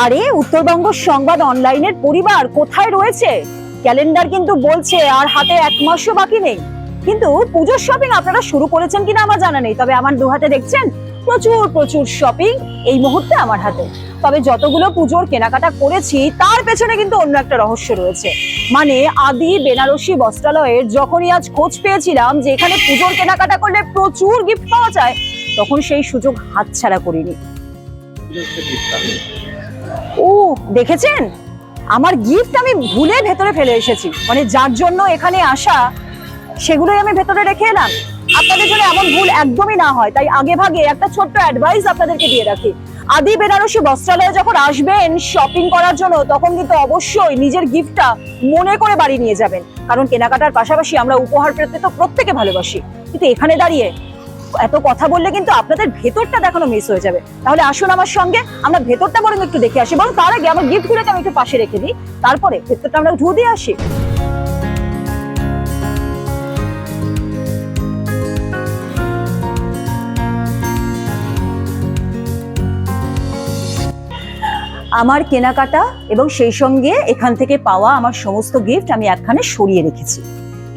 আরে, উত্তরবঙ্গ সংবাদ অনলাইনের পরিবার কোথায় রয়েছে? ক্যালেন্ডার কিন্তু বলছে আর হাতে এক মাসও বাকি নেই। কিন্তু পুজোর শপিং আপনারা শুরু করেছেন কিনা আমার জানা নেই, তবে আমার দু হাতে দেখছেন, প্রচুর প্রচুর শপিং এই মুহূর্তে আমার হাতে। তবে যতগুলো পুজোর কেনাকাটা করেছি, তার পেছনে কিন্তু অন্য একটা রহস্য রয়েছে। মানে আদি বেনারসি বস্ত্রালয়ের যখনই আজ খোঁজ পেয়েছিলাম যে এখানে পুজোর কেনাকাটা করলে প্রচুর গিফট পাওয়া যায়, তখন সেই সুযোগ হাতছাড়া করিনি। ও, দেখেছেন? আমার গিফট আমি ভুলে ভেতরে ফেলে এসেছি। মানে যার জন্য এখানে আসা, সেগুলোই আমি ভেতরে রেখে এলাম। আপনাদের জন্য এমন ভুল একদমই না হয়। তাই আগে ভাগে একটা ছোট্ট অ্যাডভাইস আপনাদেরকে দিয়ে রাখি। আদি বেনারসি বস্ত্রালয়ে যখন আসবেন শপিং করার জন্য, তখন কিন্তু অবশ্যই নিজের গিফটটা মনে করে বাড়ি নিয়ে যাবেন। কারণ কেনাকাটার পাশাপাশি আমরা উপহার পেতে তো প্রত্যেকে ভালোবাসি। কিন্তু এখানে দাঁড়িয়ে এত কথা বললে কিন্তু আপনাদের ভেতরটা দেখানো মিস হয়ে যাবে। তাহলে আসুন আমার সঙ্গে, আমরা ভেতরটা বরং একটু দেখে আসি। বরং তার আগে আমার গিফটগুলোকে আমি একটু পাশে রেখে দিই। তারপরে ভেতরটা আমরা ধুয়ে দিয়ে আসি। আমার কেনাকাটা এবং সেই সঙ্গে এখান থেকে পাওয়া আমার সমস্ত গিফট আমি একখানে সরিয়ে রেখেছি।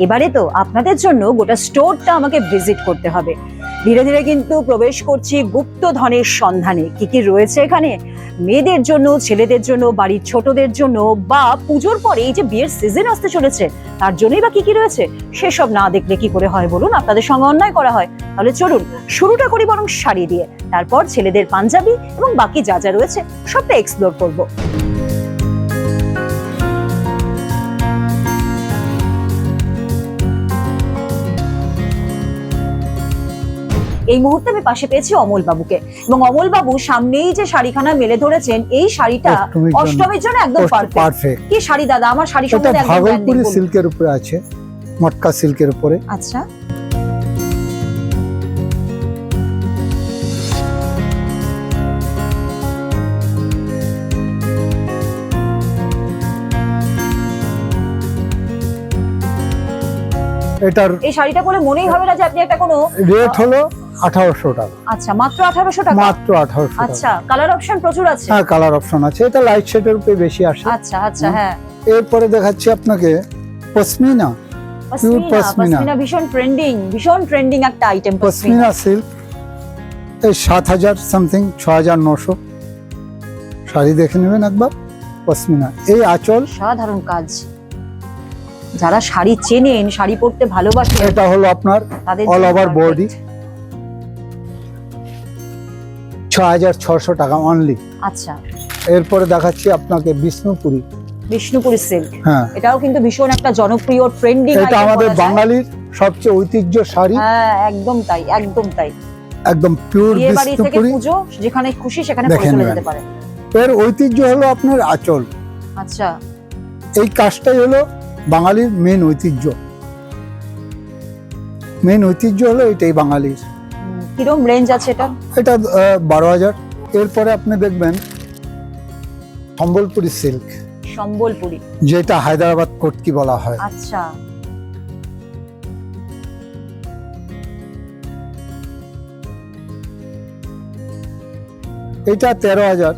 এবারে তো আপনাদের জন্য গোটা স্টোরটা আমাকে ভিজিট করতে হবে। ধীরে ধীরে কিন্তু প্রবেশ করছি গুপ্ত ধনের সন্ধানে। কি কি রয়েছে এখানে? মেয়েদের জন্য, ছেলেদের জন্য, বাড়ির ছোটদের জন্য বা পুজোর পরে এই যে বিয়ের সিজন আসতে চলেছে, তার জন্যই বা কি কি রয়েছে? সেসব না দেখলে কি করে হয় বলুন? আপনাদের সঙ্গে অন্যায় করা হয়। তাহলে চলুন, শুরুটা করি বরং শাড়ি দিয়ে। তারপর ছেলেদের পাঞ্জাবি এবং বাকি যা যা রয়েছে, সবটা এক্সপ্লোর করব। এই মুহূর্তে আমি পাশে পেয়েছি অমল বাবুকে। এবং অমল বাবু সামনেই যে শাড়িখানা মেলে ধরেছেন এই শাড়িটা অষ্টমীর জন্য। একদম পারফেক্ট কি শাড়ি দাদা? আমার শাড়ি সম্বন্ধে একদম ভাগলপুরি সিল্কের উপরে আছে মটকা সিল্কের উপরে। আচ্ছা। এটার এই শাড়িটা পরে মনেই হবে না যে আপনি একটা কোনো রেট হলো আঠারোশো টাকা। আচ্ছা মাত্র আঠারোশো টাকা? মাত্র আঠারোশো আচ্ছা কালার অপশন প্রচুর আছে? হ্যাঁ কালার অপশন আছে। এটা লাইট শেডের উপরে বেশি আসে। আচ্ছা আচ্ছা হ্যাঁ। এরপরে দেখাচ্ছি আপনাকে পশমিনা। পশমিনা ভীষণ ট্রেন্ডিং ভীষণ ট্রেন্ডিং একটা আইটেম পশমিনা। সিল্ক এই সাত হাজার সামথিং ছ হাজার নশো। শাড়ি দেখে নেবেন একবার পশমিনা। এই আঁচল। সাধারণ কাজ। যারা শাড়ি চেনেন শাড়ি পরতে ভালোবাসেন এটা হলো আপনার অল ওভার বডি ছ হাজার ছশো টাকা অনলি আচ্ছা। এরপরে দেখাচ্ছি আপনাকে বিষ্ণুপুরি। বিষ্ণুপুরি সিল্ক হ্যাঁ। এটাও কিন্তু ভীষণ একটা জনপ্রিয় ট্রেন্ডিং এটা আমাদের বাঙালির সবচেয়ে ঐতিহ্য শাড়ি। হ্যাঁ একদম তাই একদম তাই। একদম পিওর বিষ্ণুপুরি। পুজো যেখানে খুশি সেখানে পরে চলে যেতে পারে। এর ঐতিহ্য হলো আপনার আঁচল। আচ্ছা। এই কাজটাই হলো বাঙালির মেন ঐতিহ্য। মেন ঐতিহ্য হলো এটাই বাঙালির। কিরম রেঞ্জ আছে এটা? এটা বারো হাজার। এরপরে আপনি দেখবেন সম্বলপুরি সিল্ক সম্বলপুরি। যেটা হায়দ্রাবাদ কটকি বলা হয়। আচ্ছা। এটা তেরো হাজার।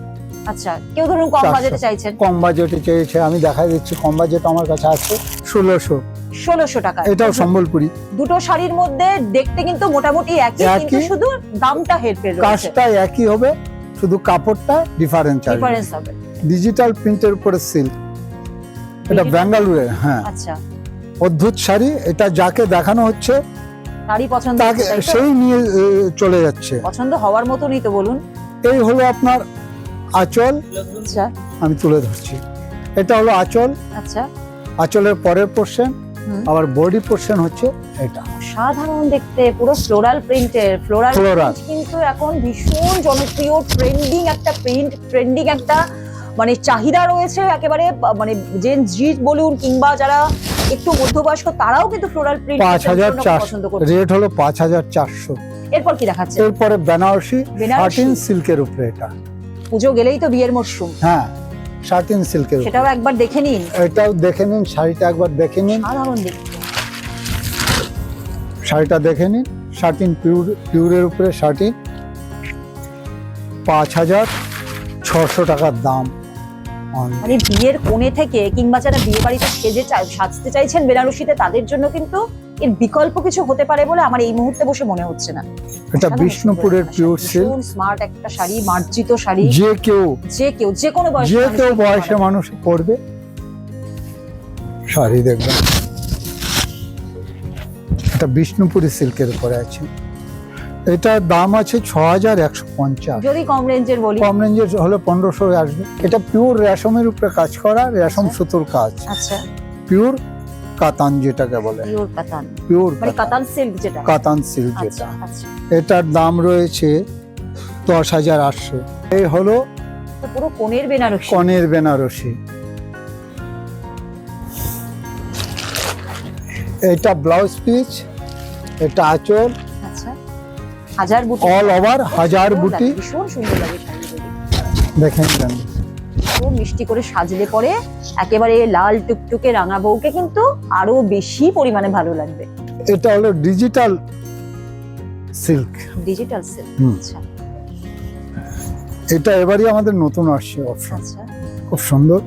আচ্ছা কেউ ধরুন কম। বাজেটে চাইছেন। কম বাজেটে চেয়েছে আমি দেখাই দিচ্ছি কম বাজেট আমার কাছে আছে। ষোলোশো। ষোলোশো টাকা এটাও সম্বলপুরি। দুটো শাড়ির মধ্যে দেখতে কিন্তু মোটামুটি একই। কিন্তু শুধু দামটা হেরফের কাজটা একই হবে শুধু কাপড়টা ডিফারেন্স ডিফারেন্স হবে। ডিজিটাল প্রিন্টের উপরে সিল্ক এটা ব্যাঙ্গালুরে হ্যাঁ। আচ্ছা। অদ্ভুত শাড়ি এটা যাকে দেখানো হচ্ছে তারই পছন্দ? সেই নিয়ে চলে যাচ্ছে। পছন্দ হওয়ার মতনই তো বলুন। এই হলো আপনার আঁচল। আচ্ছা। আমি তুলে ধরছি। এটা হলো আঁচল। আচ্ছা। আঁচলের পরের পোর্শন। আবার বডি পোর্শন হচ্ছে এটা। সাধারণ দেখতে পুরো ফ্লোরাল প্রিন্টের ফ্লোরাল Floral। কিন্তু এখন ভীষণ জনপ্রিয় ট্রেন্ডিং একটা প্রিন্ট ট্রেন্ডিং একটা মানে চাহিদা রয়েছে একেবারে মানে জেন জি বলুন কিংবা যারা একটু মধ্যবয়স্ক তারাও কিন্তু ফ্লোরাল প্রিন্ট পাঁচ হাজার পছন্দ করছে। রেট হলো পাঁচ হাজার চারশো। এরপর কি দেখাচ্ছে? এরপরে বেনারসি? শার্টিন সিল্কের উপরে এটা। পুজো গেলেই তো বিয়ের মরশুম হ্যাঁ। শার্টিন সিল্কের সেটাও একবার দেখে নিন। এটাও দেখে নিন শাড়িটা একবার দেখে নিন। সাধারণ দেখতে। শাড়িটা দেখে নিন শার্টিন পিউর পিউরের উপরে শার্টিন পাঁচ হাজার ছশো টাকার দাম। মানে বিয়ের কোণে থেকে কিংবা যারা বিয়ে বাড়িতে সেজে সাজতে চাইছেন বেনারসিতে তাদের জন্য কিন্তু এর বিকল্প কিছু হতে পারে বলে আমার এই মুহূর্তে বসে মনে হচ্ছে না। এটা বিষ্ণুপুরের পিওর সিল্ক স্মার্ট একটা শাড়ি মার্জিত শাড়ি। যে কেউ যে কেউ যে কোনো বয়সে যে কেউ বয়সে মানুষ পরবে। শাড়ি দেখবেন। এটা বিষ্ণুপুরি সিল্কের উপরে আছে। এটার দাম আছে ছ হাজার একশো পঞ্চাশ। যদি কম রেঞ্জের বলি। কম রেঞ্জের হলে পনেরোশো আসবে। এটা পিওর রেশমের উপরে কাজ করা রেশম সুতোর কাজ। আচ্ছা। পিওর কাতান যেটাকে বলে। পিওর কাতান। পিওর মানে কাতান। সিল্ক যেটা। কাতান সিল্ক আচ্ছা যেটা। আচ্ছা। এটার দাম রয়েছে দশ হাজার আটশো। এই হলো পুরো কোণের বেনারসি। কনের বেনারসি। এটা ব্লাউজ পিস এটা আঁচল। আচ্ছা। হাজার বুটি। অল ওভার হাজার বুটি। ভীষণ সুন্দর লাগে। দেখেন। মিষ্টি করে সাজলে পরে একেবারে লাল টুকটুকে রাঙা বউকে কিন্তু আরও বেশি পরিমাণে ভালো লাগবে। এটা হলো ডিজিটাল সিল্ক ডিজিটাল সিল্ক আচ্ছা। এটা এবারই আমাদের নতুন আসছে অপশন আচ্ছা। খুব সুন্দর।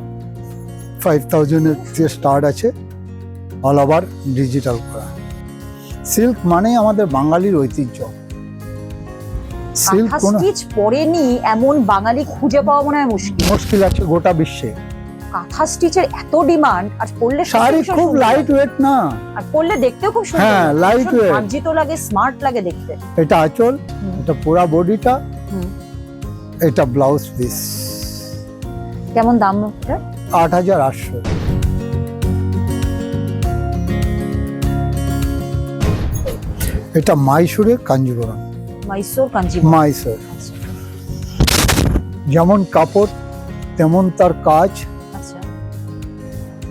ফাইভ থাউজেন্ডের যে স্টার্ট আছে অল ওভার ডিজিটাল করা। সিল্ক মানেই আমাদের বাঙালির ঐতিহ্য। সিল্ক কোনো স্টিচ পরেনি এমন বাঙালি খুঁজে পাওয়া মনে হয় মুশকিল। মুশকিল আছে গোটা বিশ্বে। কাঁথা স্টিচের এত ডিমান্ড আর পরলে শাড়ি খুব লাইট ওয়েট না। আর পরলে দেখতেও খুব সুন্দর। হ্যাঁ, weight। মার্জিত লাগে স্মার্ট লাগে দেখতে। এটা আঁচল। এটা পুরা বডিটা এটা ব্লাউজ পিস কেমন দাম ওটা? আট হাজার আটশো। এটা মাইসুরের কাঞ্জিবরম। মাইসোর কাঞ্জিভরম মাইসুর। যেমন কাপড় তেমন তার কাজ।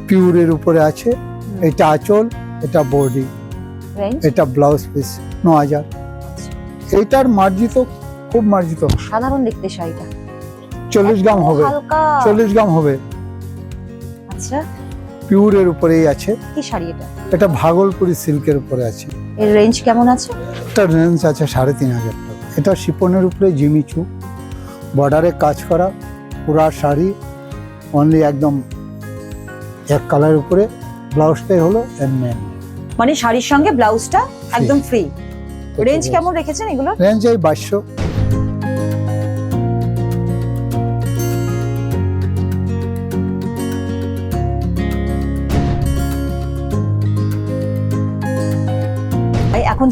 পিউরের উপরে আছে। এটা আঁচল এটা বডি এটা ব্লাউজ পিস ন হাজার। আচ্ছা। এইটার মার্জিত খুব মার্জিত। সাধারণ দেখতে শাড়িটা চল্লিশ গ্রাম হবে। চল্লিশ গ্রাম হবে। আচ্ছা। পিউরের উপরেই আছে। কি শাড়ি এটা? এটা ভাগলপুরি সিল্কের উপরে আছে। এর রেঞ্জ কেমন আছে? এটা রেঞ্জ আছে সাড়ে তিন হাজার টাকা। এটা শিপনের উপরে জিমিচু। বর্ডারে কাজ করা। পুরা শাড়ি। অনলি একদম এক কালার উপরে ব্লাউজটাই হলো এমনি মানে শাড়ির সঙ্গে ব্লাউজটা একদম ফ্রি রেঞ্জ কেমন রেখেছেন এগুলো রেঞ্জ এই বাইশশো।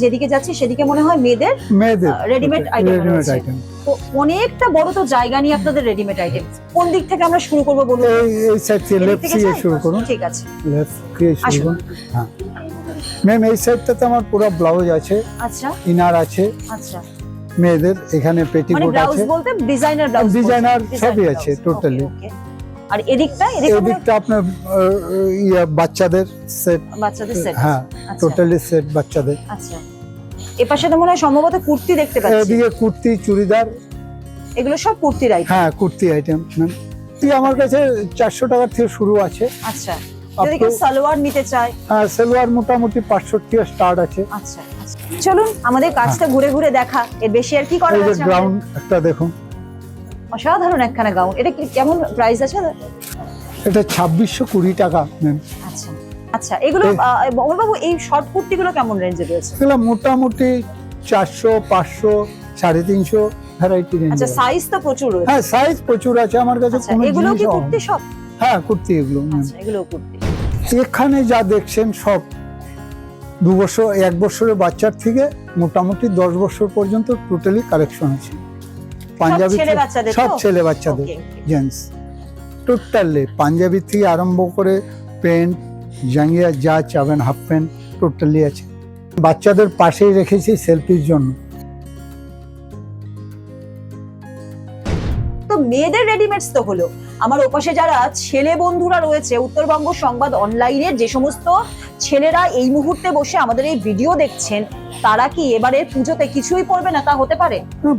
যেদিকে যাচ্ছি সেদিকে মনে হয় মেয়েদের রেডিমেড। আইটেম তো অনেকটা বড় তো জায়গা নিয়ে আপনাদের রেডিমেড আইটেম কোন দিক থেকে আমরা শুরু করব বলুন? এই সাইড থেকে লেফট থেকে শুরু করুন। ঠিক আছে। লেফট দিয়ে শুরু করুন। হ্যাঁ। ম্যাম এই সাইডটাতে আমার পুরো ব্লাউজ আছে। আচ্ছা। ইনার আছে। আচ্ছা। মেয়েদের এখানে মানে পেটিকোট ব্লাউজ বলতে ডিজাইনার ব্লাউজ Designer সবই আছে, totally। আর এদিকটা এদিকে এদিকটা আপনার ইয়া বাচ্চাদের সেট বাচ্চাদের সেট হ্যাঁ আচ্ছা। টোটালি সেট বাচ্চাদের। আচ্ছা। এপাশে তো মনে হয় সম্ভবত কুর্তি দেখতে পাচ্ছি। এদিকে কুর্তি চুড়িদার। এগুলো সব কুর্তির আইটেম হ্যাঁ কুর্তি আইটেম ম্যাম কুর্তি আমার কাছে চারশো টাকা থেকে শুরু আছে। আচ্ছা। যদি কেউ সালোয়ার নিতে চায়। আর সেলোয়ার মোটামুটি পাঁচশো থেকে স্টার্ট আছে। আচ্ছা আচ্ছা। চলুন আমাদের কাজটা ঘুরে ঘুরে দেখা। এর বেশি আর কি করা এই গ্রাউন্ড একটা দেখুন। অসাধারণ একখানা গাউন। এটা কি কেমন প্রাইস আছে? এটা ছাব্বিশশো কুড়ি টাকা ম্যাম আচ্ছা। আচ্ছা এগুলো অমরবাবু এই শর্ট কুর্তিগুলো কেমন রেঞ্জে রয়েছে? এগুলো মোটামুটি চারশো পাঁচশো সাড়ে তিনশো ভ্যারাইটি রেঞ্জ আচ্ছা সাইজ তো প্রচুর রয়েছে। হ্যাঁ সাইজ প্রচুর আছে আমার কাছে আচ্ছা এগুলো কি কুর্তি সব? হ্যাঁ কুর্তি এগুলো আচ্ছা এগুলো কুর্তি। এখানে যা দেখছেন সব দু বছর এক বছরের বাচ্চার থেকে মোটামুটি দশ বছর পর্যন্ত টোটালি কালেকশন আছে। পাঞ্জাবি সব ছেলে বাচ্চাদের. জেন্টস টোটালি পাঞ্জাবি থেকে আরম্ভ করে প্যান্ট জাঙ্গিয়া যা চাবেন হাফ প্যান্ট টোটালি আছে। বাচ্চাদের পাশেই রেখেছি সেলফির জন্য। মেয়েদের রেডিমেডস তো হলো। আমার ওপাশে যারা ছেলে বন্ধুরা রয়েছে উত্তরবঙ্গ সংবাদ অনলাইনের যে সমস্ত ছেলেরা এই মুহূর্তে বসে আমাদের এই ভিডিও দেখছেন তারা কি এবারে পুজোতে কিছুই পড়বে না? তা হতে পারে?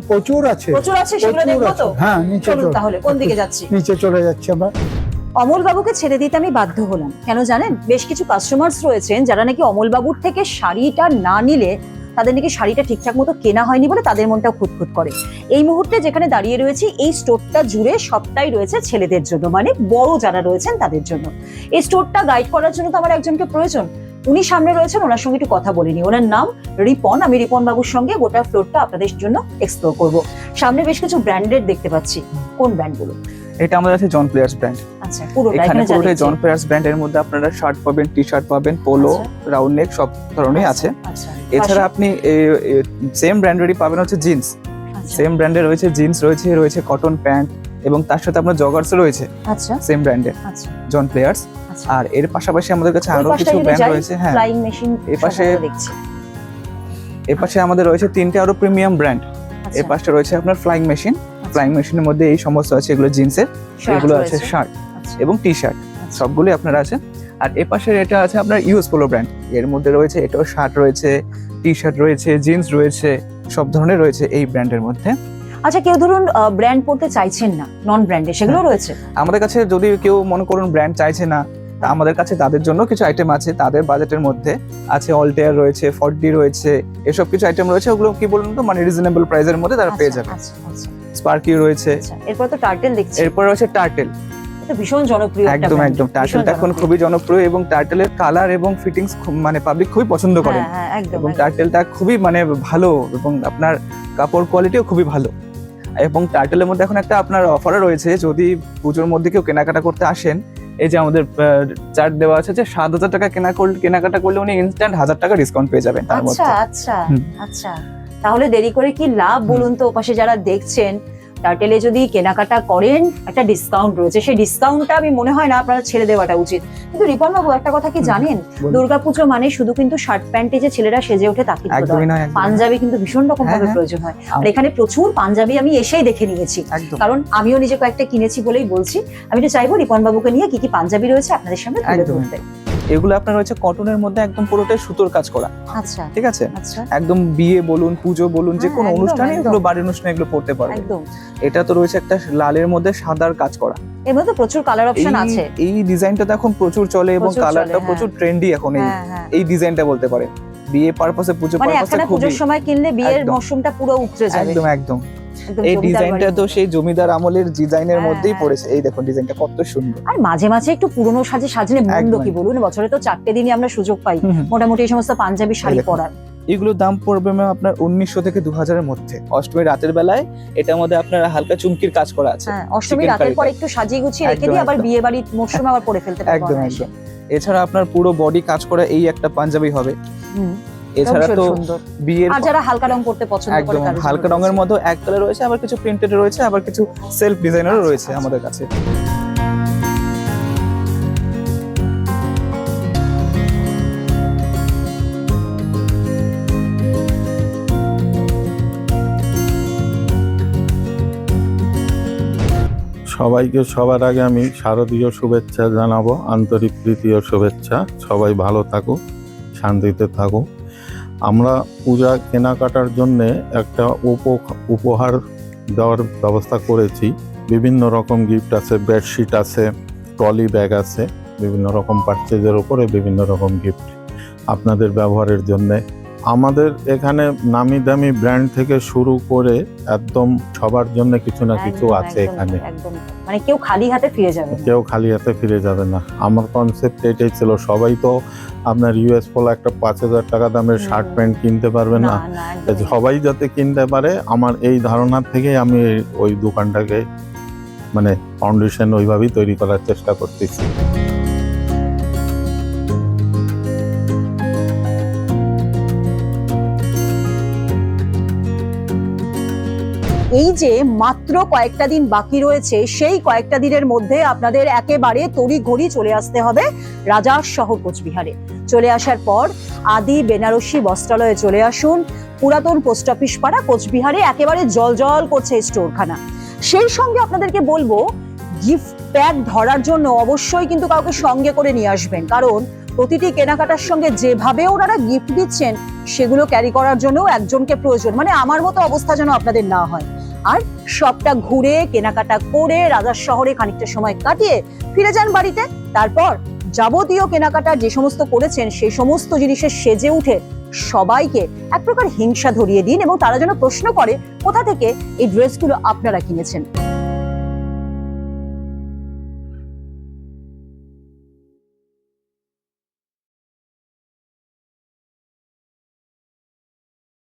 প্রচুর আছে। প্রচুর আছে সেগুলো দেখব তো? হ্যাঁ নিচে তাহলে কোন দিকে যাচ্ছি? নিচে চলে যাচ্ছে আমরা। অমল বাবুকে ছেড়ে দিতে আমি বাধ্য হলাম। কেন জানেন? বেশ কিছু কাস্টমার্স রয়েছেন যারা নাকি অমল বাবুর থেকে শাড়িটা না নিলে তাদের নাকি শাড়িটা ঠিকঠাক মতো কেনা হয়নি বলে তাদের মনটাও খুঁতখুত করে। এই মুহূর্তে যেখানে দাঁড়িয়ে রয়েছি, এই স্টোরটা জুড়ে সবটাই রয়েছে ছেলেদের জন্য মানে বড় যারা রয়েছেন তাদের জন্য। এই স্টোরটা গাইড করার জন্য তো আমার একজনকে প্রয়োজন। উনি সামনে রয়েছেন, ওনার সঙ্গে একটু কথা বলিনি ওনার নাম রিপন, আমি রিপন বাবুর সঙ্গে গোটা ফ্লোরটা আপনাদের জন্য এক্সপ্লোর করব। সামনে বেশ কিছু ব্র্যান্ডেড দেখতে পাচ্ছি। কোন ব্র্যান্ডগুলো এটা আমাদের আছে জন প্লেয়ার্স ব্র্যান্ড আচ্ছা পুরোটা এখানে পুরোটাই। জন প্লেয়ার্স ব্র্যান্ডের মধ্যে আপনারা শার্ট পাবেন টি শার্ট পাবেন পোলো আচ্ছা। রাউন্ড নেক সব ধরনের আছে। আচ্ছা। এছাড়া আপনি সেম ব্র্যান্ডেরই পাবেন হচ্ছে জিন্স আচ্ছা, সেম ব্র্যান্ডের রয়েছে জিন্স রয়েছে রয়েছে কটন প্যান্ট এবং তার সাথে আপনার জগার্স রয়েছে। আচ্ছা। সেম ব্র্যান্ডের আচ্ছা। জন প্লেয়ার্স আচ্ছা। আর এর পাশাপাশি আমাদের কাছে আরও কিছু ব্র্যান্ড রয়েছে হ্যাঁ। ফ্লাইং মেশিন এ পাশে- এর পাশে আমাদের রয়েছে তিনটে আরও প্রিমিয়াম ব্র্যান্ড আচ্ছা, এর পাশে রয়েছে আপনার ফ্লাইং মেশিন আচ্ছা, ফ্লাইং মেশিনের মধ্যে এই সমস্ত আছে এগুলো জিন্সের এগুলো আছে শার্ট আচ্ছা, এবং টি শার্ট। সবগুলোই আপনার আছে। আর এ পাশের এটা আছে আপনার ইউএস পোলো ব্র্যান্ড এর মধ্যে রয়েছে এটাও শার্ট রয়েছে টি শার্ট রয়েছে জিন্স রয়েছে সব ধরনের রয়েছে এই ব্র্যান্ডের মধ্যে। আচ্ছা কেউ ধরুন ব্র্যান্ড পড়তে চাইছেন না নন ব্র্যান্ডে সেগুলো রয়েছে? আমাদের কাছে যদি কেউ মনে করুন ব্র্যান্ড চাইছে না তা আমাদের কাছে তাদের জন্য কিছু আইটেম আছে তাদের বাজেটের মধ্যে আছে অলটেয়ার রয়েছে ফর্ডি রয়েছে এসব কিছু আইটেম রয়েছে ওগুলো কি বলুন তো মানে রিজনেবল প্রাইসের মধ্যে তারা পেয়ে আচ্ছা, যাবে। আচ্ছা আচ্ছা। স্পার্কি রয়েছে। আচ্ছা এরপর তো টার্টেল দেখছি। এরপর রয়েছে টার্টেল ভীষণ জনপ্রিয় একদম একদম। টার্টেলটা এখন খুবই জনপ্রিয় এবং টার্টেলের কালার এবং ফিটিংস মানে পাবলিক খুবই পছন্দ করেন। হ্যাঁ হ্যাঁ একদম এবং টার্টেলটা খুবই মানে ভালো এবং আপনার কাপড় কোয়ালিটিও খুবই ভালো। এবং টার্টেলের মধ্যে এখন একটা আপনার অফারও রয়েছে। যদি পুজোর মধ্যে কেউ কেনাকাটা করতে আসেন এই যে আমাদের চার্ট দেওয়া আছে যে সাত হাজার টাকা কেনা করলে কেনাকাটা করলে উনি ইনস্ট্যান্ট হাজার টাকা ডিসকাউন্ট পেয়ে যাবেন তার আচ্ছা মধ্যে। আচ্ছা। আচ্ছা। তাহলে দেরি করে কি লাভ বলুন তো? ওপাশে যারা দেখছেন টার্টেলে যদি কেনাকাটা করেন একটা ডিসকাউন্ট রয়েছে। সেই ডিসকাউন্টটা আমি মনে হয় না আপনারা ছেড়ে দেওয়াটা উচিত। কিন্তু রিপন বাবু একটা কথা কি জানেন। দুর্গাপুজো মানে শুধু কিন্তু শার্ট প্যান্টে যে ছেলেরা সেজে ওঠে তা কিন্তু। পাঞ্জাবি কিন্তু ভীষণ রকম হ্যাঁ, ভাবে হ্যাঁ। প্রয়োজন হয়। আর এখানে প্রচুর পাঞ্জাবি আমি এসেই দেখে নিয়েছি। কারণ আমিও নিজে কয়েকটা কিনেছি বলেই বলছি। আমি তো চাইব রিপন বাবুকে নিয়ে কি কি পাঞ্জাবি রয়েছে আপনাদের সামনে তুলে। ধরতে। এগুলো আপনার রয়েছে কটনের মধ্যে একদম পুরোটাই সুতোর কাজ করা। আচ্ছা। ঠিক আছে? আচ্ছা। একদম বিয়ে বলুন পুজো বলুন যে হ্যাঁ, কোনো অনুষ্ঠানে এগুলো বাড়ির অনুষ্ঠানে এগুলো পড়তে পারবে। একদম। এটা তো রয়েছে একটা লালের মধ্যে সাদার কাজ করা। এর মধ্যে প্রচুর কালার অপশন আছে। এই ডিজাইনটা তো এখন প্রচুর চলে এবং কালারটা হ্যাঁ। প্রচুর ট্রেন্ডি এখন এই হ্যাঁ হ্যাঁ। এই ডিজাইনটা বলতে পারে বিয়ে পারপাসে পুজো মানে পারপাসে একখানা খুবই। পুজোর সময় কিনলে বিয়ের। মরশুমটা পুরো উতরে যাবে। একদম একদম। এই ডিজাইনটা তো সেই জমিদার আমলের ডিজাইনের হ্যাঁ, মধ্যেই হ্যাঁ। পড়েছে। এই দেখুন ডিজাইনটা কত সুন্দর। আর মাঝে মাঝে একটু পুরনো সাজে সাজলে মন্দ। কি বলুন? বছরে তো চারটে দিনই আমরা সুযোগ পাই। মোটামুটি এই সমস্ত পাঞ্জাবি শাড়ি। পরার। এগুলোর দাম পড়বে ম্যাম আপনার উনিশশো থেকে দু হাজারের মধ্যে। অষ্টমী রাতের বেলায় এটার মধ্যে আপনার হালকা চুমকির কাজ করা আছে। হ্যাঁ অষ্টমী রাতের পর একটু সাজিয়ে গুছিয়ে রেখে দিয়ে আবার বিয়ে বাড়ির মরশুমে আবার পরে ফেলতে পারব একদম একদম। এছাড়া আপনার পুরো বডি কাজ করা এই একটা পাঞ্জাবি হবে। হুম, এছাড়া তো। বিয়ের আর যারা হালকা রং পড়তে পছন্দ করে একদম তাদের হালকা রঙের। মধ্যে এক কালার রয়েছে আবার কিছু প্রিন্টেড রয়েছে আবার কিছু সেলফ ডিজাইনারও আচ্ছা, রয়েছে আচ্ছা। আমাদের কাছে সবাইকে সবার আগে আমি শারদীয় শুভেচ্ছা জানাব আন্তরিক তৃতীয় শুভেচ্ছা সবাই ভালো থাকুক শান্তিতে থাকুক আমরা পূজা কেনাকাটার জন্যে একটা উপ- উপহার দেওয়ার ব্যবস্থা করেছি। বিভিন্ন রকম গিফট আছে বেডশিট আছে ট্রলি ব্যাগ আছে, বিভিন্ন রকম পারচেজের ওপরে বিভিন্ন রকম গিফট আপনাদের ব্যবহারের জন্যে। আমাদের এখানে নামি দামি ব্র্যান্ড থেকে শুরু করে একদম সবার জন্য কিছু না কিছু আছে এখানে। মানে কেউ খালি হাতে ফিরে যাবে না। কেউ খালি হাতে ফিরে যাবে না। আমার কনসেপ্ট এটাই ছিল সবাই তো আপনার ইউএস পোলা একটা পাঁচ হাজার টাকা দামের শার্ট প্যান্ট কিনতে পারবে না। সবাই যাতে কিনতে পারে আমার এই ধারণার থেকেই আমি ওই দোকানটাকে মানে ফাউন্ডেশন ওইভাবেই তৈরি করার চেষ্টা করতেছি। যে মাত্র কয়েকটা দিন বাকি রয়েছে, সেই কয়েকটা দিনের মধ্যে আপনাদের একেবারে তড়ি ঘড়ি চলে আসতে হবে রাজার শহর কোচবিহারে। চলে আসার পর আদি বেনারসি বস্ত্রালয়ে চলে আসুন। পুরাতন পোস্ট অফিস পাড়া কোচবিহারে একেবারে জল জল করছে স্টোরখানা। সেই সঙ্গে আপনাদেরকে বলব গিফট প্যাক ধরার জন্য অবশ্যই কিন্তু কাউকে সঙ্গে করে নিয়ে আসবেন। কারণ প্রতিটি কেনাকাটার সঙ্গে যেভাবে ওনারা গিফট দিচ্ছেন, সেগুলো ক্যারি করার জন্য একজনকে প্রয়োজন। মানে আমার মতো অবস্থা যেন আপনাদের না হয়। আর সবটা ঘুরে, কেনাকাটা করে রাজার শহরে খানিকটা সময় কাটিয়ে ফিরে যান বাড়িতে। তারপর যাবতীয় কেনাকাটা যে সমস্ত করেছেন সেই সমস্ত জিনিসের সেজে উঠে সবাইকে এক প্রকার হিংসা ধরিয়ে দিন এবং তারা যেন প্রশ্ন করে, কোথা থেকে এই ড্রেসগুলো আপনারা কিনেছেন?